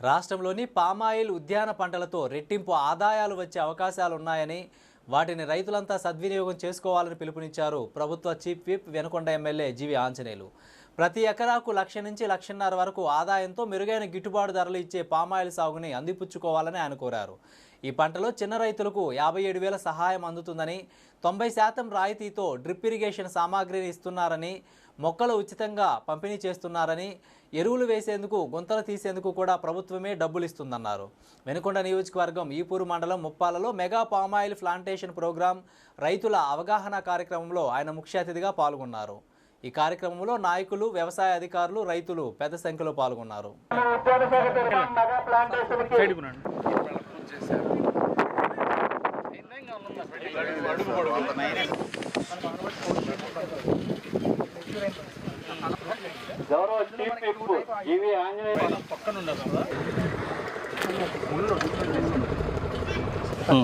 రాష్ట్రంలోని పామాయిల్ ఉద్యాన పంటలతో రెట్టింపు ఆదాయాలు వచ్చే అవకాశాలున్నాయని వాటిని రైతులంతా సద్వినియోగం చేసుకోవాలని పిలుపునిచ్చారు ప్రభుత్వ chief whip Venukonda MLA G V Anjaneyulu. ప్రతి ఎకరాకు లక్ష నుంచి లక్షన్నర వరకు ఆదాయంతో మెరుగైన గిట్టుబాటు ధరలు ఇచ్చే పామాయిల్ సాగుని అందిపుచ్చుకోవాలని ఆయన కోరారు. ఈ పంటలో చిన్న రైతులకు యాభై ఏడు వేల సహాయం అందుతుందని తొంభై శాతం రాయితీతో డ్రిప్ ఇరిగేషన్ సామాగ్రిని ఇస్తున్నారని మొక్కలు ఉచితంగా పంపిణీ చేస్తున్నారని ఎరువులు వేసేందుకు గుంతలు తీసేందుకు కూడా ప్రభుత్వమే డబ్బులు ఇస్తుందన్నారు వెనుకొండ నియోజకవర్గం ఈపూరు మండలం ముప్పాలలో mega palm oil plantation programme రైతుల అవగాహన కార్యక్రమంలో ఆయన ముఖ్య అతిథిగా పాల్గొన్నారు. ఈ కార్యక్రమంలో నాయకులు వ్యవసాయ అధికారులు రైతులు పెద్ద సంఖ్యలో పాల్గొన్నారు. గౌరవ చీఫ్ విప్ ఇవి ఆంజనేయ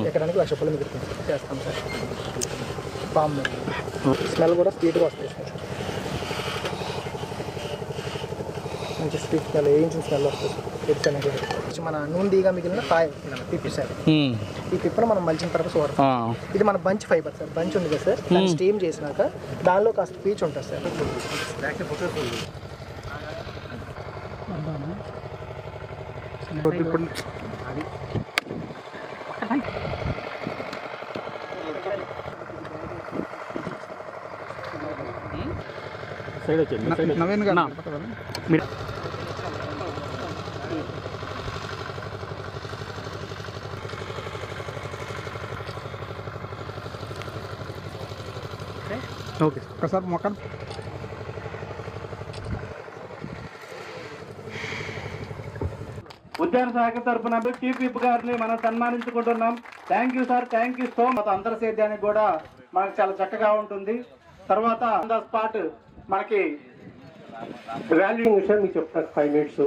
ఎకరానికి లక్ష రూపాయలు మిగులుతుంది సార్ చేస్తాం సార్. పామ్ స్మెల్ కూడా స్వీట్గా వస్తాయి సార్. మంచి స్వీట్ స్మెల్ వేయించిన స్మెల్ వస్తుంది మన నూనె దీగా మిగిలిన కాయ పిప్పి సార్. ఈ పిప్పను మనం మలిచిన తర్వాత వాడతాం ఇది మన బంచ్ ఫైబర్ సార్. బంచ్ ఉంది కదా సార్. స్టీమ్ చేసినాక దానిలో కాస్త పీచ్ ఉంటుంది sir. Oke, okay. kasar makan. ఉద్యాన శాఖ తరఫున చీఫ్ విప్ గారిని మనం సన్మానించుకుంటున్నాం. Thank you sir thank you so much అంతర సేద్యానికి కూడా మనకు చాలా చక్కగా ఉంటుంది. తర్వాత ఆన్ ద స్పాట్ మనకి వాల్యూ విషయం మీకు చెప్తాను ఫైవ్ మినిట్స్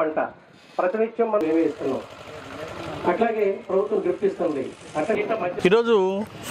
పంట ప్రతినిత్యం మనం ఏమి ఇస్తున్నాం అట్లాగే ప్రభుత్వం ఈరోజు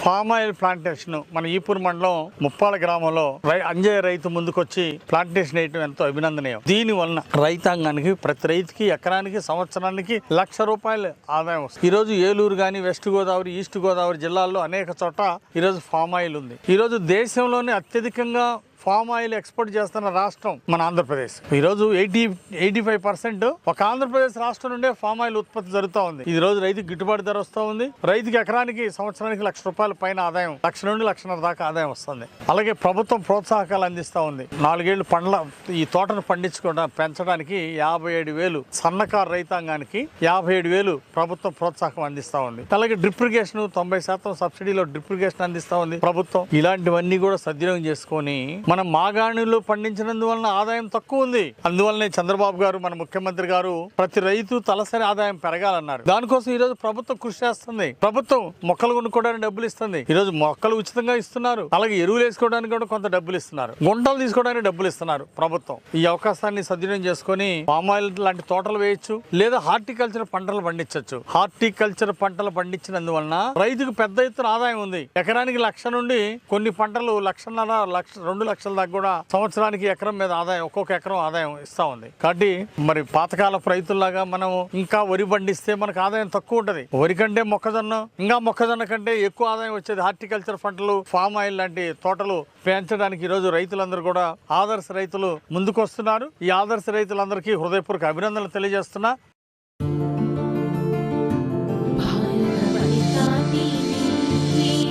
ఫామ్ ఆయిల్ ప్లాంటేషన్ మన ఈపూర్ మండలం ముప్పాల గ్రామంలో రై అంజయ్య రైతు ముందుకొచ్చి ప్లాంటేషన్ వేయటం ఎంతో అభినందనీయం. దీని వలన రైతాంగానికి ప్రతి రైతుకి ఎకరానికి సంవత్సరానికి లక్ష రూపాయలు ఆదాయం వస్తుంది. ఈరోజు ఏలూరు కానీ వెస్ట్ గోదావరి ఈస్ట్ గోదావరి జిల్లాల్లో అనేక చోట ఈరోజు ఫామ్ ఆయిల్ ఉంది. ఈరోజు దేశంలోనే అత్యధికంగా ఫామ్ ఆయిల్ ఎక్స్పోర్ట్ చేస్తున్న రాష్ట్రం మన ఆంధ్రప్రదేశ్. ఈరోజు ఎయిటీ ఎయిటీ ఫైవ్ పర్సెంట్ ఒక ఆంధ్రప్రదేశ్ రాష్ట్రం నుండే ఫామ్ ఆయిల్ ఉత్పత్తి జరుగుతూ ఉంది. ఈ రోజు రైతుకి గిట్టుబాటు ధర వస్తూ ఉంది. రైతుకి ఎకరానికి సంవత్సరానికి లక్ష రూపాయల పైన ఆదాయం లక్ష నుండి లక్షన్నర దాకా ఆదాయం వస్తుంది. అలాగే ప్రభుత్వం ప్రోత్సాహకాలు అందిస్తూ ఉంది. నాలుగేళ్ళు పండ్ల ఈ తోటను పండించుకోవడం పెంచడానికి యాభై ఏడు వేలు సన్నకారు రైతాంగానికి యాభై ఏడు వేలు ప్రభుత్వం ప్రోత్సాహం అందిస్తూ ఉంది. అలాగే డ్రిప్ ఇరిగేషన్ తొంభై శాతం సబ్సిడీలో డ్రిప్ ఇరిగేషన్ అందిస్తూ ఉంది ప్రభుత్వం. ఇలాంటివన్నీ కూడా సద్వినియోగం చేసుకొని మనం మాగాణిలో పండించినందువలన ఆదాయం తక్కువ ఉంది. అందువల్లనే చంద్రబాబు గారు మన ముఖ్యమంత్రి గారు ప్రతి రైతు తలసరి ఆదాయం పెరగాలన్నారు. దానికోసం ఈ రోజు ప్రభుత్వం కృషి చేస్తుంది. ప్రభుత్వం మొక్కలు కొనుక్కోవడానికి డబ్బులు ఇస్తుంది. ఈ రోజు మొక్కలు ఉచితంగా ఇస్తున్నారు. అలాగే ఎరువులు వేసుకోవడానికి కూడా కొంత డబ్బులు ఇస్తున్నారు. గుంటలు తీసుకోవడానికి డబ్బులు ఇస్తున్నారు ప్రభుత్వం. ఈ అవకాశాన్ని సద్వినియోగం చేసుకొని పామాయిల్ లాంటి తోటలు వేయచ్చు లేదా హార్టికల్చర్ పంటలు పండించవచ్చు హార్టికల్చర్ పంటలు పండించినందువలన రైతుకు పెద్ద ఎత్తున ఆదాయం ఉంది. ఎకరానికి లక్ష నుండి కొన్ని పంటలు లక్షన్నర లక్ష రెండు లక్షల దాకా కూడా సంవత్సరానికి ఎకరం మీద ఆదాయం ఒక్కొక్క ఎకరం ఆదాయం ఇస్తా ఉంది. కాబట్టి మరి పాతకాలపు రైతుల్లాగా మనం ఇంకా వరి పండిస్తే మనకు ఆదాయం తక్కువ ఉంటది. వరి కంటే మొక్కజొన్న ఇంకా మొక్కజొన్న కంటే ఎక్కువ ఆదాయం వచ్చేది హార్టికల్చర్ పంటలు ఫామ్ ఆయిల్ లాంటి తోటలు పెంచడానికి ఈ రోజు రైతులందరూ కూడా ఆదర్శ రైతులు ముందుకు వస్తున్నారు ఈ ఆదర్శ రైతులందరికీ హృదయపూర్వక అభినందనలు తెలియజేస్తున్నా.